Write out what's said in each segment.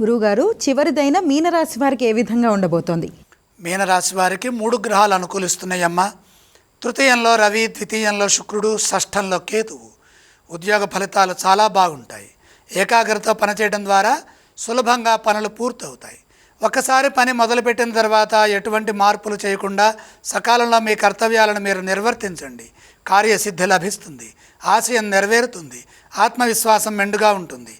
గురువుగారు చివరిదైన మీనరాశి వారికి ఏ విధంగా ఉండబోతోంది? మీనరాశి వారికి మూడు గ్రహాలు అనుకూలిస్తున్నాయమ్మా. తృతీయంలో రవి ద్వితీయంలో శుక్రుడు షష్ఠంలో కేతువు. ఉద్యోగ ఫలితాలు చాలా బాగుంటాయి. ఏకాగ్రత పనిచేయడం ద్వారా సులభంగా పనులు పూర్తవుతాయి. ఒకసారి పని మొదలుపెట్టిన తర్వాత ఎటువంటి మార్పులు చేయకుండా సకాలంలో మీ కర్తవ్యాలను మీరు నిర్వర్తించండి. కార్యసిద్ధి లభిస్తుంది. ఆశయం నెరవేరుతుంది. ఆత్మవిశ్వాసం మెండుగా ఉంటుంది.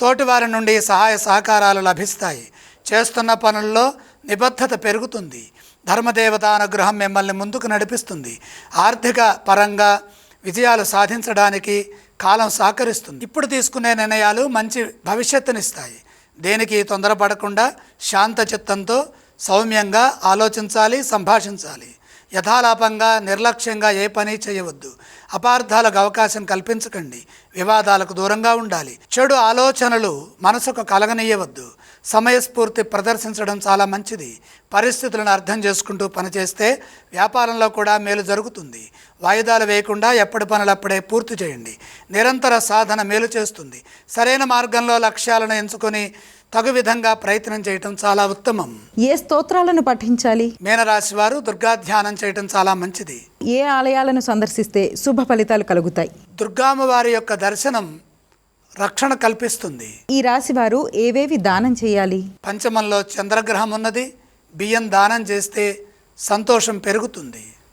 తోటివారి నుండి సహాయ సహకారాలు లభిస్తాయి. చేస్తున్న పనుల్లో నిబద్ధత పెరుగుతుంది. ధర్మదేవత అనుగ్రహం మిమ్మల్ని ముందుకు నడిపిస్తుంది. ఆర్థిక పరంగా విజయాలు సాధించడానికి కాలం సహకరిస్తుంది. ఇప్పుడు తీసుకునే నిర్ణయాలు మంచి భవిష్యత్తునిస్తాయి. దేనికి తొందరపడకుండా శాంత చిత్తంతో సౌమ్యంగా ఆలోచించాలి సంభాషించాలి. యథాలాపంగా నిర్లక్ష్యంగా ఏ పని చేయవద్దు. అపార్థాలకు అవకాశం కల్పించకండి. వివాదాలకు దూరంగా ఉండాలి. చెడు ఆలోచనలు మనసుకు కలగనీయవద్దు. సమయస్ఫూర్తి ప్రదర్శించడం చాలా మంచిది. పరిస్థితులను అర్థం చేసుకుంటూ పనిచేస్తే వ్యాపారంలో కూడా మేలు జరుగుతుంది. వాయిదాలు వేయకుండా ఎప్పటి పనులప్పుడే పూర్తి చేయండి. నిరంతర సాధన మేలు చేస్తుంది. సరైన మార్గంలో లక్ష్యాలను ఎంచుకొని తగు విధంగా ప్రయత్నం చేయటం చాలా ఉత్తమం. ఏ స్తోత్రాలను పఠించాలి? మీనరాశి వారు దుర్గా ధ్యానం చేయటం చాలా మంచిది. ఏ ఆలయాలను సందర్శిస్తే శుభ ఫలితాలు కలుగుతాయి? దుర్గామ్మవారి యొక్క దర్శనం రక్షణ కల్పిస్తుంది. ఈ రాశి వారు ఏవేవి దానం చేయాలి? పంచమంలో చంద్రగ్రహం ఉన్నది బియ్యం దానం చేస్తే సంతోషం పెరుగుతుంది.